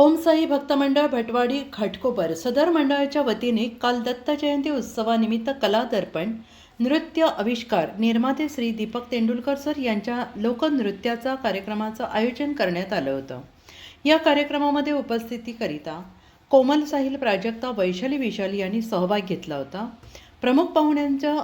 ओम साई भक्त मंडळ भटवाडी घाटकोपर सदर मंडळाच्या वतीने काल दत्त जयंती उत्सवानिमित्त कला दर्पण नृत्य आविष्कार निर्माते श्री दीपक तेंडुलकर सर यांच्या लोकनृत्याचा कार्यक्रमाचं आयोजन करण्यात आलं होतं. या कार्यक्रमामध्ये उपस्थितीकरिता कोमल साहिल प्राजक्ता वैशाली विशाली यांनी सहभाग घेतला होता. प्रमुख पाहुण्यांच्या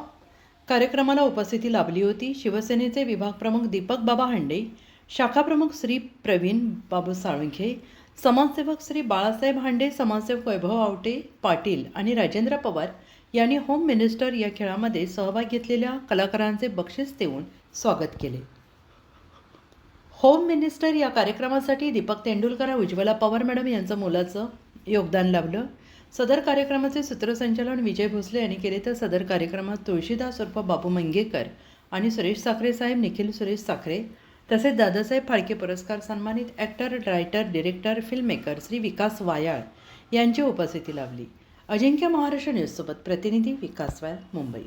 कार्यक्रमाला उपस्थिती लाभली होती. शिवसेनेचे विभाग प्रमुख दीपक बाबा हांडे शाखा प्रमुख श्री प्रवीण बाबू साळुंखे समाजसेवक श्री बाळासाहेब हांडे समाजसेवक वैभव आवटे पाटील आणि राजेंद्र पवार यांनी होम मिनिस्टर या खेळामध्ये सहभाग घेतलेल्या कलाकारांचे बक्षीस देऊन स्वागत केले. होम मिनिस्टर या कार्यक्रमासाठी दीपक तेंडुलकर उज्ज्वला पवार मॅडम यांचं मोलाचं योगदान लाभलं. सदर कार्यक्रमाचे सूत्रसंचालन विजय भोसले यांनी केले तर सदर कार्यक्रमात तुळशीदास उर्फ बापू मंगेकर आणि सुरेश साखरे साहेब निखिल सुरेश साखरे तसेच दादासाहेब फाळके पुरस्कार सन्मानित actor writer director filmmaker Shri Vikas Wayal यांची उपस्थिती लाभली. अजिंक्य महाराष्ट्र न्यूजसोबत प्रतिनिधी विकास वायाळ मुंबई.